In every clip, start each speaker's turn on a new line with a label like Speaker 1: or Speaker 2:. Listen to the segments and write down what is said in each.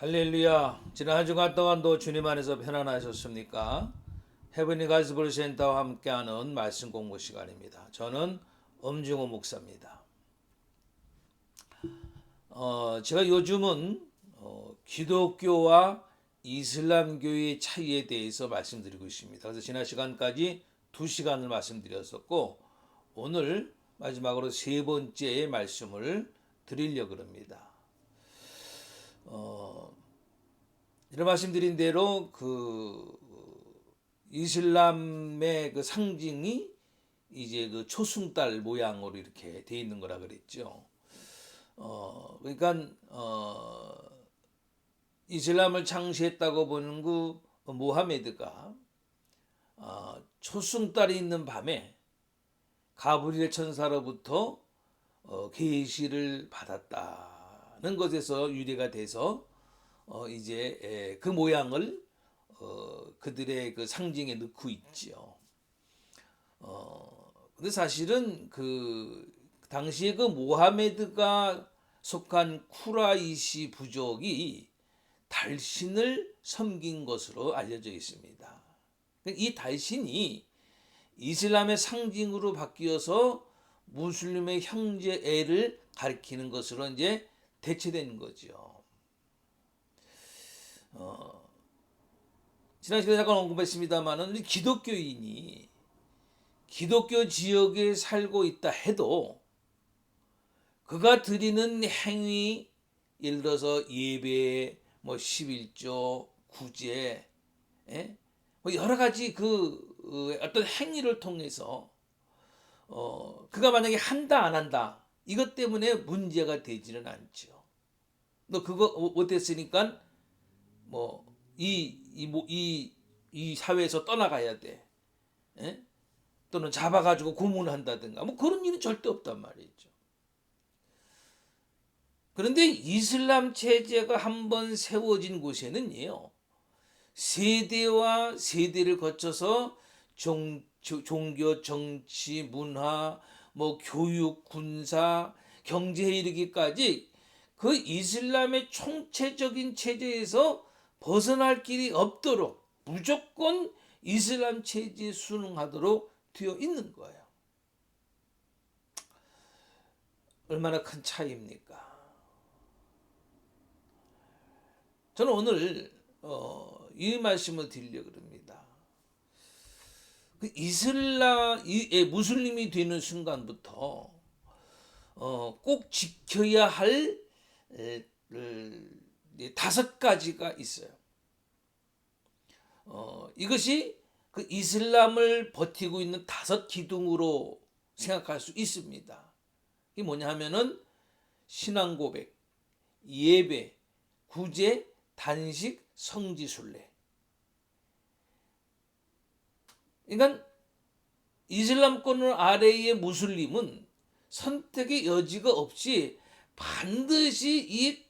Speaker 1: 할렐루야. 지난 한 주간 동안도 주님 안에서 편안하셨습니까? 헤브니 가스볼 센터와 함께하는 말씀 공부 시간입니다. 저는 엄중호 목사입니다. 어, 제가 요즘은 어, 기독교와 이슬람교의 차이에 대해서 말씀드리고 있습니다. 그래서 지난 시간까지 두 시간을 말씀드렸었고 오늘 마지막으로 세 번째 말씀을 드리려고 합니다. 어, 이런 말씀드린 대로 그 이슬람의 그 상징이 이제 그 초승달 모양으로 이렇게 돼 있는 거라 그랬죠. 어, 그러니까 어, 이슬람을 창시했다고 보는 그 모하메드가 어, 초승달이 있는 밤에 가브리엘 천사로부터 어, 계시를 받았다 는 것에서 유래가 돼서 어, 이제 에, 그 모양을 어, 그들의 그 상징에 넣고 있죠. 어, 근데 사실은 그 당시에 그 모하메드가 속한 쿠라이시 부족이 달신을 섬긴 것으로 알려져 있습니다. 이 달신이 이슬람의 상징으로 바뀌어서 무슬림의 형제애를 가리키는 것으로 이제 대체된 거죠. 어, 지난 시간에 잠깐 언급했습니다만은 기독교인이 기독교 지역에 살고 있다 해도 그가 드리는 행위 예를 들어서 예배, 뭐 11조, 구제, 예? 뭐 여러 가지 그 어, 어떤 행위를 통해서 어, 그가 만약에 한다 안 한다 이것 때문에 문제가 되지는 않죠. 너 그거 못했으니까 뭐 이 이뭐이이 이 사회에서 떠나가야 돼. 예? 또는 잡아가지고 고문한다든가 뭐 그런 일은 절대 없단 말이죠. 그런데 이슬람 체제가 한번 세워진 곳에는요 세대와 세대를 거쳐서 종, 종교, 정치, 문화, 뭐 교육, 군사, 경제에 이르기까지 그 이슬람의 총체적인 체제에서 벗어날 길이 없도록 무조건 이슬람 체제에 순응하도록 되어 있는 거예요. 얼마나 큰 차이입니까? 저는 오늘 어, 이 말씀을 드리려고 합니다. 그 이슬람, 이, 예, 무슬림이 되는 순간부터 어, 꼭 지켜야 할 에, 에, 다섯 가지가 있어요. 어, 이것이 그 이슬람을 버티고 있는 다섯 기둥으로 생각할 수 있습니다. 이게 뭐냐 하면은 신앙 고백, 예배, 구제, 단식, 성지순례. 그러니까 이슬람권 아래의 무슬림은 선택의 여지가 없이 반드시 이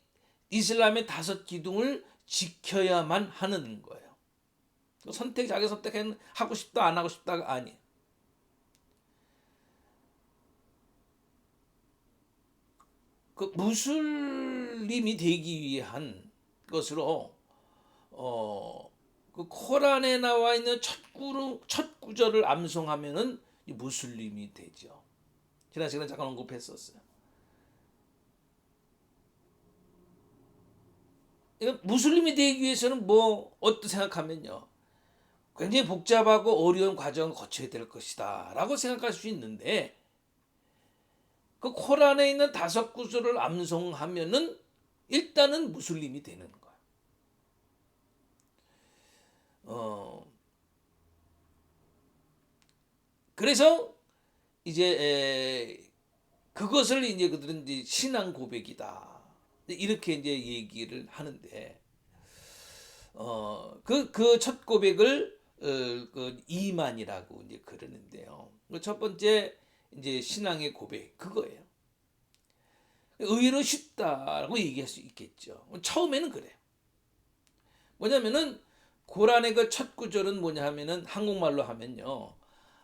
Speaker 1: 이슬람의 다섯 기둥을 지켜야만 하는 거예요. 선택 자기 선택하고 싶다 안 하고 싶다가 아니. 그 무슬림이 되기 위한 것으로 어. 그 코란에 나와 있는 첫 구름 첫 구절을 암송하면은 무슬림이 되죠. 지난 시간에 잠깐 언급했었어요. 무슬림이 되기 위해서는 뭐 어떻게 생각하면요. 굉장히 복잡하고 어려운 과정을 거쳐야 될 것이다 라고 생각할 수 있는데 그 코란에 있는 다섯 구절을 암송하면은 일단은 무슬림이 되는. 어 그래서 이제 에, 그것을 이제 그들은 이제 신앙 고백이다 이렇게 이제 얘기를 하는데 어그 그 첫 고백을 어, 그 이만이라고 이제 그러는데요. 그첫 번째 이제 신앙의 고백 그거예요. 의외로 쉽다라고 얘기할 수 있겠죠. 처음에는 그래요. 뭐냐면은 고란의 그 첫 구절은 뭐냐 하면은 한국말로 하면요.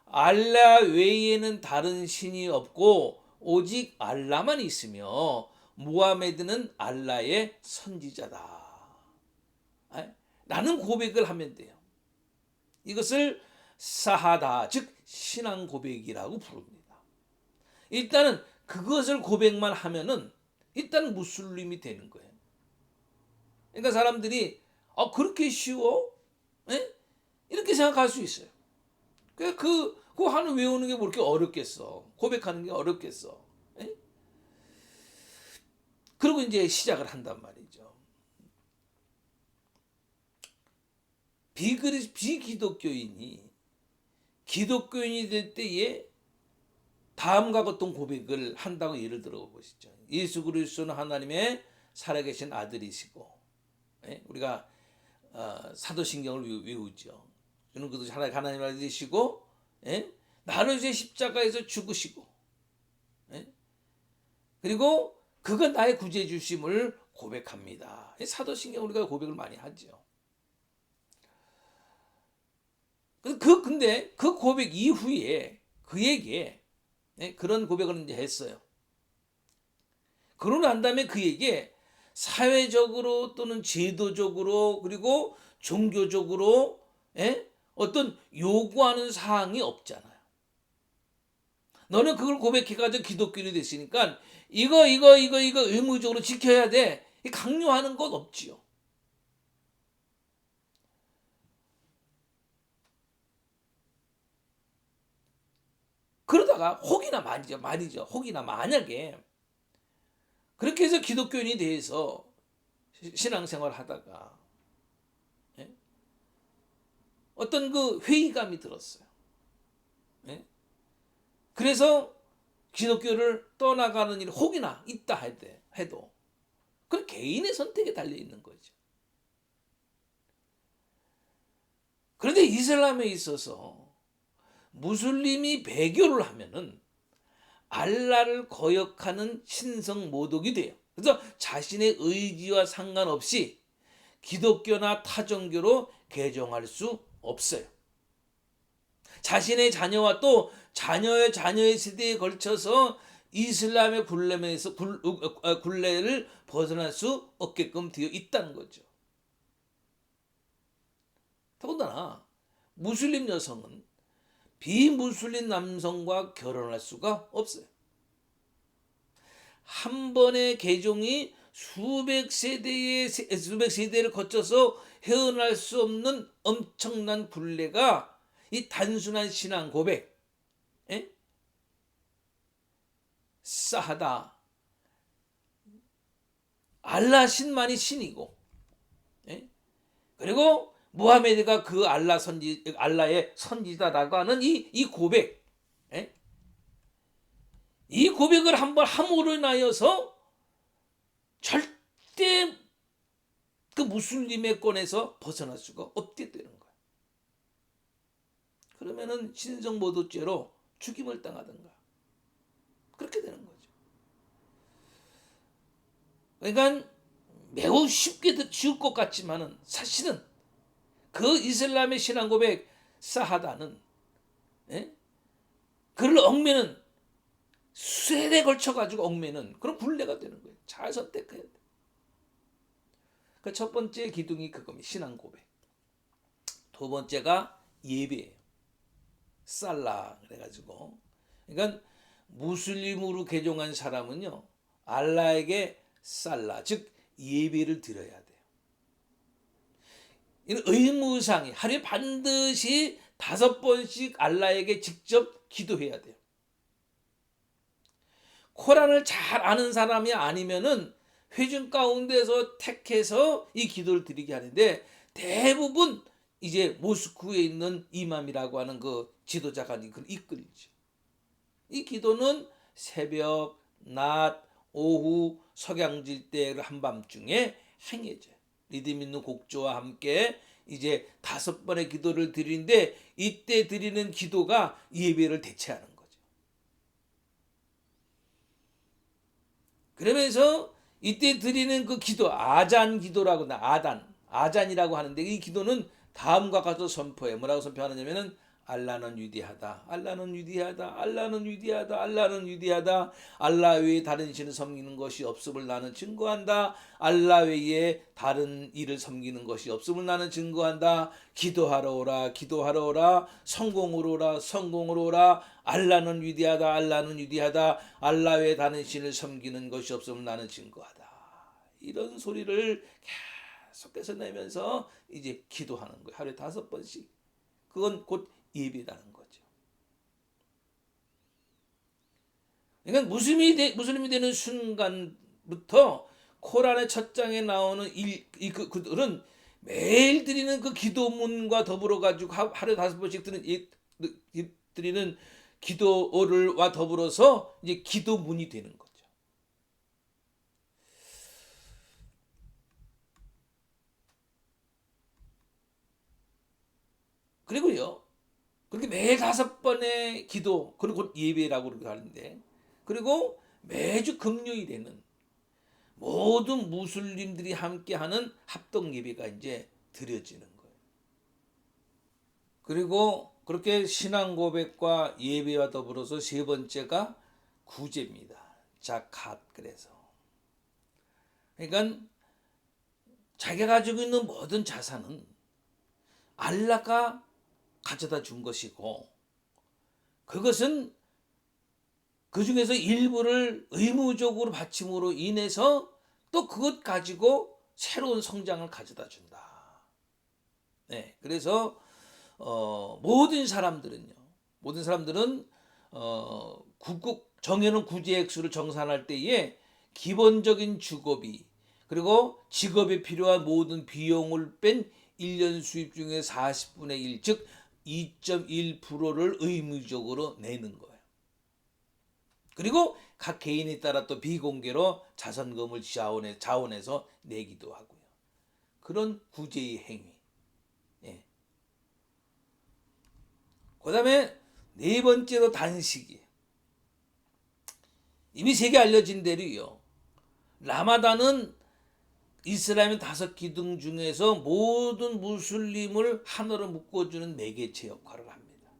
Speaker 1: 알라 외에는 다른 신이 없고 오직 알라만 있으며 무하메드는 알라의 선지자다. 에? 라는 고백을 하면 돼요. 이것을 사하다 즉 신앙 고백이라고 부릅니다. 일단은 그것을 고백만 하면은 일단 무슬림이 되는 거예요. 그러니까 사람들이 아 그렇게 쉬워? 에? 이렇게 생각할 수 있어요. 그, 그, 그 하는 외우는 게뭐 이렇게 어렵겠어. 고백하는 게 어렵겠어. 에? 그리고 이제 시작을 한단 말이죠. 비그리, 비기독교인이 기독교인이 될 때에 다음과 같은 고백을 한다고 예를 들어 보시죠. 예수 그리스도는 하나님의 살아계신 아들이시고, 예? 우리가 어, 사도신경을 외우- 외우죠. 저는 그도 하나님 아들이시고, 예? 나를 위해 십자가에서 죽으시고, 예? 그리고 그가 나의 구제 주심을 고백합니다. 이 사도신경 우리가 고백을 많이 하죠. 그, 그 근데 그 고백 이후에 그에게 예, 그런 고백을 이제 했어요. 그러고 난 다음에 그에게 사회적으로 또는 제도적으로 그리고 종교적으로 예? 어떤 요구하는 사항이 없잖아요. 너는 그걸 고백해가지고 기독교인이 됐으니까 이거 이거 이거 이거 의무적으로 지켜야 돼. 이 강요하는 것 없지요. 그러다가 혹이나 말이죠, 말이죠. 혹이나 만약에 그렇게 해서 기독교인이 돼서 시- 신앙생활을 하다가 예? 어떤 그 회의감이 들었어요. 예? 그래서 기독교를 떠나가는 일이 혹이나 있다 할때 해도 그건 개인의 선택에 달려 있는 거죠. 그런데 이슬람에 있어서 무슬림이 배교를 하면은 알라를 거역하는 신성 모독이 돼요. 그래서 자신의 의지와 상관없이 기독교나 타종교로 개종할 수 없어요. 자신의 자녀와 또 자녀의 자녀의 세대에 걸쳐서 이슬람의 굴레에서 굴, 어, 굴레를 벗어날 수 없게끔 되어 있다는 거죠. 더군다나 무슬림 여성은 비무슬림 남성과 결혼할 수가 없어요. 한 번의 개종이 수백 세대의 세- 수백 세대를 거쳐서 헤어날 수 없는 엄청난 굴레가 이 단순한 신앙 고백, 에? 싸하다. 알라 신만이 신이고, 에? 그리고 무하메드가 그 알라 선지 알라의 선지자라고 하는 이 이 고백, 에? 이 고백을 한번 함으로 인하여서 절대 그 무슬림의 권에서 벗어날 수가 없게 되는 거야. 그러면은 신성모독죄로 죽임을 당하든가 그렇게 되는 거죠. 그러니까 매우 쉽게 지울 것 같지만은 사실은 그 이슬람의 신앙 고백 사하다는 예? 그를 얽매는 수세에 걸쳐 가지고 얽매는 그런 굴레가 되는 거예요. 잘 선택해야 돼. 그 첫 번째 기둥이 그겁니다. 신앙 고백. 두 번째가 예배예요. 살라 그래가지고 그러니까 무슬림으로 개종한 사람은요 알라에게 살라 즉 예배를 드려야 돼요. 이는 의무상이 하루에 반드시 다섯 번씩 알라에게 직접 기도해야 돼요. 코란을 잘 아는 사람이 아니면은 회중 가운데서 택해서 이 기도를 드리게 하는데 대부분 이제 모스크에 있는 이맘이라고 하는 그 지도자가 그걸 이끌죠. 이 기도는 새벽, 낮, 오후, 석양질 때 한밤중에 행해져요. 리듬 있는 곡조와 함께 이제 다섯 번의 기도를 드리는데 이때 드리는 기도가 예배를 대체하는 거죠. 그러면서 이때 드리는 그 기도 아잔 기도라고 나 아단 아잔이라고 하는데 이 기도는 다음과 같이 선포해 뭐라고 선포하느냐면은 알라는 위대하다. 알라는 위대하다. 알라는 위대하다. 알라는 위대하다. 알라 외에 다른 신을 섬기는 것이 없음을 나는 증거한다. 알라 외에 다른 일을 섬기는 것이 없음을 나는 증거한다. 기도하러 오라. 기도하러 오라. 성공으로 오라. 성공으로 오라. 알라는 위대하다. 알라는 위대하다. 알라 외에 다른 신을 섬기는 것이 없음을 나는 증거하다. 이런 소리를 계속해서 내면서 이제 기도하는 거예요. 하루에 다섯 번씩. 그건 곧 예배라는 거죠. 그러니까 무슬림이, 되, 무슬림이 되는 순간부터 코란의 첫 장에 나오는 일, 이, 그, 그들은 매일 드리는 그 기도문과 더불어 가지고 하루에 다섯 번씩 드리는, 이, 이, 드리는 기도를와 더불어서 이제 기도문이 되는 거죠. 그리고요. 그렇게 매일 다섯 번의 기도, 그리고 곧 예배라고 그렇게 하는데, 그리고 매주 금요일에는 모든 무슬림들이 함께하는 합동 예배가 이제 드려지는 거예요. 그리고 그렇게 신앙 고백과 예배와 더불어서 세 번째가 구제입니다. 자캇 그래서. 그러니까 자기가 가지고 있는 모든 자산은 알라가 가져다 준 것이고 그것은 그 중에서 일부를 의무적으로 바침으로 인해서 또 그것 가지고 새로운 성장을 가져다 준다. 네, 그래서 어, 모든 사람들은요, 모든 사람들은 어, 국국 정해놓은 구제 액수를 정산할 때에 기본적인 주거비 그리고 직업에 필요한 모든 비용을 뺀 1년 수입 중에 40분의 1, 즉 2.1%를 의무적으로 내는 거예요. 그리고 각 개인에 따라 또 비공개로 자선금을 자원해, 자원해서 내기도 하고요. 그런 구제의 행위. 예. 그 다음에 네 번째로 단식이. 이미 세계 알려진 대로요. 라마단은 이슬람의 다섯 기둥 중에서 모든 무슬림을 하나로 묶어주는 매개체 역할을 합니다.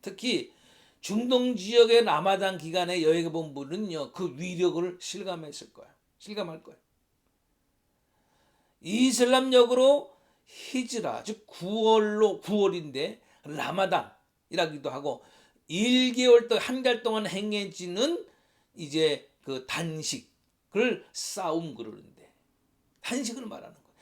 Speaker 1: 특히 중동 지역의 라마단 기간에 여행 본 분은요, 그 위력을 실감했을 거예요. 실감할 거예요. 이슬람 역으로 히즈라, 즉 9월로 9월인데 라마단이라기도 하고 1개월 또한달 동안 행해지는 이제 그 단식을 싸움 그러는데 단식을 말하는 거예요.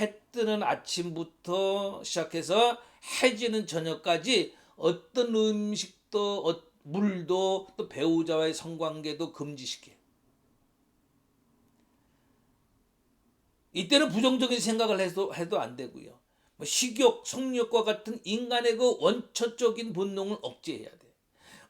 Speaker 1: 해 뜨는 아침부터 시작해서 해 지는 저녁까지 어떤 음식도 어, 물도 또 배우자와의 성관계도 금지시켜요. 이때는 부정적인 생각을 해도 해도 안 되고요. 뭐 식욕, 성욕과 같은 인간의 그 원초적인 본능을 억제해야 돼.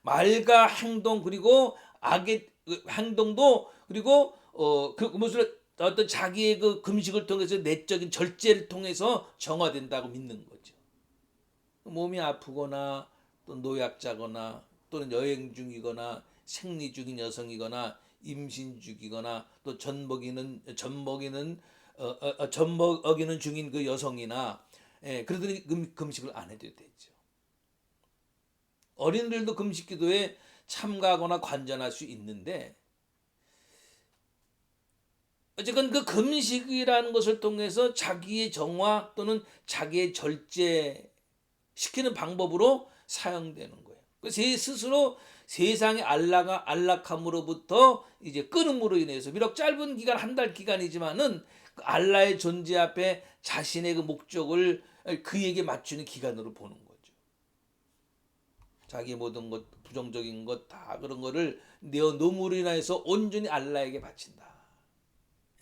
Speaker 1: 말과 행동 그리고 악의 그 행동도 그리고 어 그 무슨 어떤 자기의 그 금식을 통해서 내적인 절제를 통해서 정화된다고 믿는 거죠. 몸이 아프거나 또 노약자거나 또는 여행 중이거나 생리 중인 여성이거나 임신 중이거나 또 전먹이는 전먹이는 어, 어, 어, 전먹이는 중인 그 여성이나 예, 그러더니 금, 금식을 안 해도 되죠. 어린들도 금식 기도에 참가하거나 관전할 수 있는데 어쨌건 그 금식이라는 것을 통해서 자기의 정화 또는 자기의 절제 시키는 방법으로 사용되는 거예요. 제 스스로 세상의 안락가 안락함으로부터 이제 끊음으로 인해서 비록 짧은 기간 한 달 기간이지만은 그 알라의 존재 앞에 자신의 그 목적을 그에게 맞추는 기간으로 보는 거죠. 자기 모든 것 부정적인 것 다 그런 거를 내어 놓음으로 인해서 온전히 알라에게 바친다.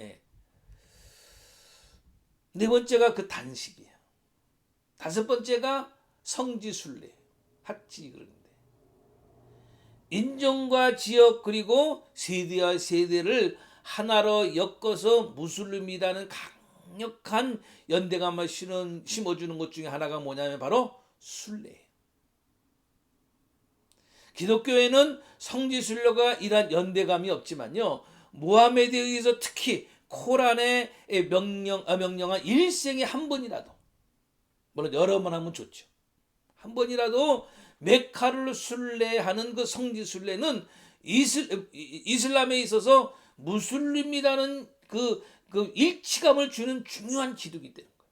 Speaker 1: 예. 네 번째가 그 단식이에요. 다섯 번째가 성지순례, 학지 그런데 인종과 지역 그리고 세대와 세대를 하나로 엮어서 무슬림이라는 강력한 연대감을 심어주는 것 중에 하나가 뭐냐면 바로 순례예요. 기독교에는 성지순례가 이란 연대감이 없지만요. 모하메드에 의해서 특히 코란의 명령, 아, 명령한 일생에 한 번이라도 물론 여러 번 하면 좋죠. 한 번이라도 메카를 순례하는 그 성지 순례는 이슬, 이- 이슬람에 있어서 무슬림이라는 그, 그 일치감을 주는 중요한 기둥이 되는 거예요.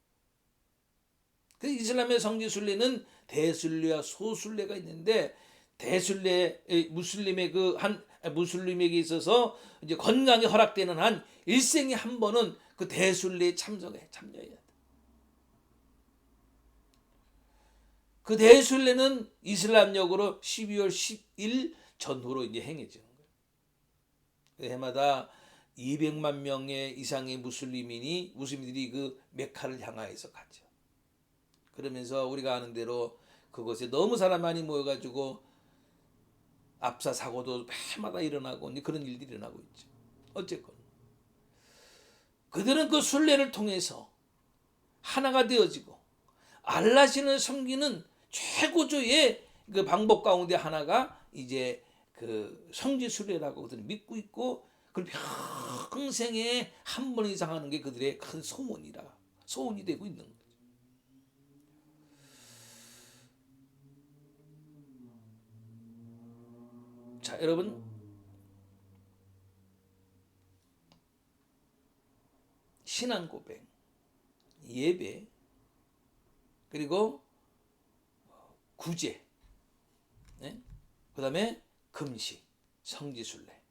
Speaker 1: 그 이슬람의 성지 순례는 대순례와 소순례가 있는데 대순례 의 무슬림의 그 한 무슬림에게 있어서 이제 건강이 허락되는 한 일생에 한 번은 그 대순례에 참석해 참여해야 돼. 그 대순례는 이슬람력으로 12월 10일 전후로 이제 행해지는 거예요. 그 해마다 200만 명의 이상의 무슬림인이 무슬림들이 그 메카를 향하여서 가죠. 그러면서 우리가 아는 대로 그곳에 너무 사람 많이 모여가지고 압사 사고도 해마다 일어나고 그런 일들이 일어나고 있죠. 어쨌건 그들은 그 순례를 통해서 하나가 되어지고 알라신을 섬기는 최고조의 그 방법 가운데 하나가 이제 그 성지 순례라고 그들은 믿고 있고 그걸 평생에 한 번 이상 하는 게 그들의 큰 소원이라 소원이 되고 있는 거죠. 자, 여러분 신앙 고백, 예배, 그리고 구제, 네? 그 다음에 금식, 성지순례.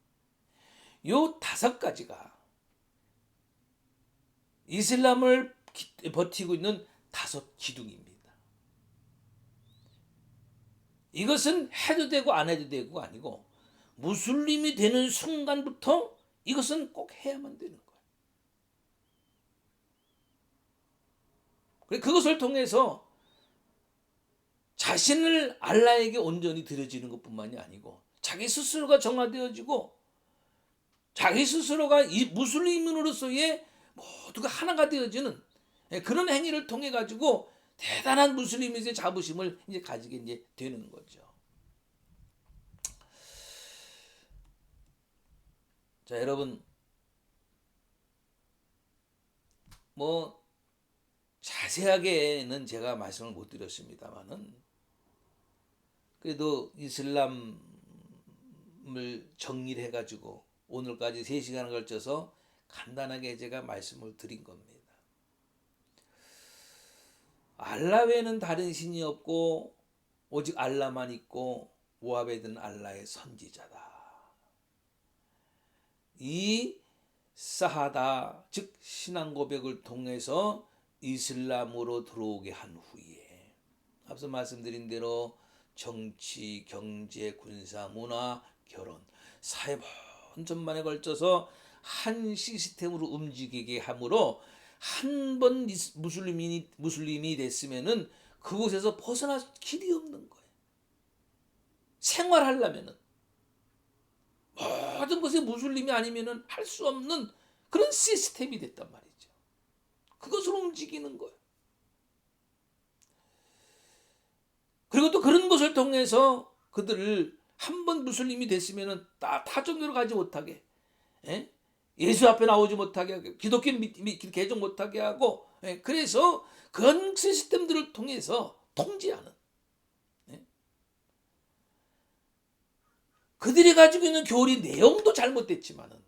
Speaker 1: 요 다섯 가지가 이슬람을 기- 버티고 있는 다섯 기둥입니다. 이것은 해도 되고 안 해도 되고 아니고 무슬림이 되는 순간부터 이것은 꼭 해야만 되는 거예요. 그것을 통해서 자신을 알라에게 온전히 드려지는 것뿐만이 아니고 자기 스스로가 정화되어지고 자기 스스로가 이 무슬림으로서의 모두가 하나가 되어지는 예, 그런 행위를 통해 가지고 대단한 무슬림의 자부심을 이제 가지게 이제 되는 거죠. 자, 여러분 뭐 자세하게는 제가 말씀을 못 드렸습니다만은 그래도 이슬람을 정리를 해 가지고 오늘까지 3시간을 걸쳐서 간단하게 제가 말씀을 드린 겁니다. 알라 외에는 다른 신이 없고 오직 알라만 있고 모압에 든 알라의 선지자다. 이 사하다 즉 신앙 고백을 통해서 이슬람으로 들어오게 한 후에 앞서 말씀드린 대로 정치, 경제, 군사, 문화, 결혼, 사회 전반에 걸쳐서 한 시스템으로 움직이게 함으로 한 번 무슬림이 무슬림이 됐으면은 그곳에서 벗어날 길이 없는 거예요. 생활하려면은 모든 것에 무슬림이 아니면은 할 수 없는 그런 시스템이 됐단 말이죠. 그것으로 움직이는 거예요. 그리고 또 그런 것을 통해서 그들을 한 번 무슬림이 됐으면은 다 타종교로 가지 못하게 예? 예수 앞에 나오지 못하게 하고 기독교 믿, 믿, 개종 못하게 하고 예? 그래서 그런 시스템들을 통해서 통제하는 예? 그들이 가지고 있는 교리 내용도 잘못됐지만은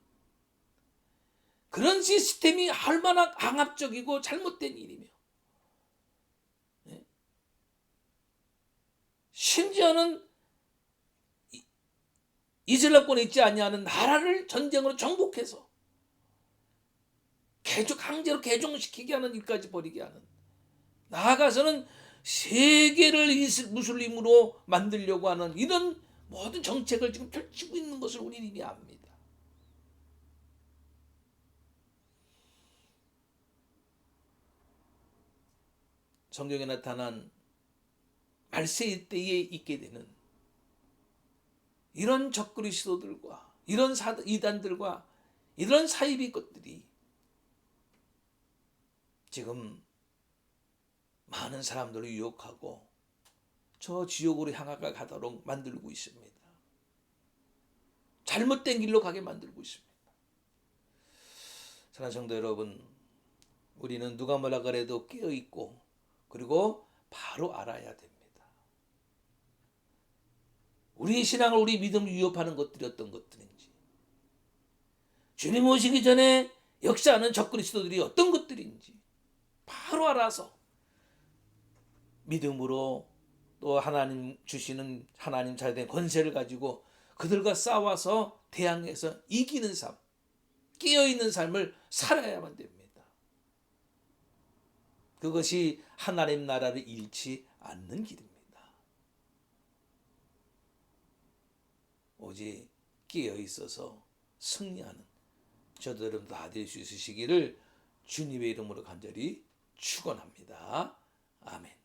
Speaker 1: 그런 시스템이 얼마나 강압적이고 잘못된 일이며 예? 심지어는 이- 이슬람권에 있지 아니하는 나라를 전쟁으로 정복해서 개종 강제로 개종시키게 하는 일까지 벌이게 하는 나아가서는 세계를 무슬림으로 만들려고 하는 이런 모든 정책을 지금 펼치고 있는 것을 우리는 이미 압니다. 성경에 나타난 말세 때에 있게 되는 이런 적그리스도들과 이런 사, 이단들과 이런 사이비 것들이 지금 많은 사람들을 유혹하고 저 지옥으로 향하가 가도록 만들고 있습니다. 잘못된 길로 가게 만들고 있습니다. 사랑하는 성도 여러분, 우리는 누가 뭐라 그래도 깨어 있고 그리고 바로 알아야 됩니다. 우리의 신앙을 우리 믿음을 위협하는 것들이 어떤 것들인지 주님 오시기 전에 역사하는 적그리스도들이 어떤 것들인지 바로 알아서 믿음으로 또 하나님 주시는 하나님 자된 권세를 가지고 그들과 싸워서 대항해서 이기는 삶, 깨어 있는 삶을 살아야만 됩니다. 그것이 하나님 나라를 잃지 않는 길입니다. 오직 깨어 있어서 승리하는 여러분 다될 수 있으시기를 주님의 이름으로 간절히 축원합니다. 아멘.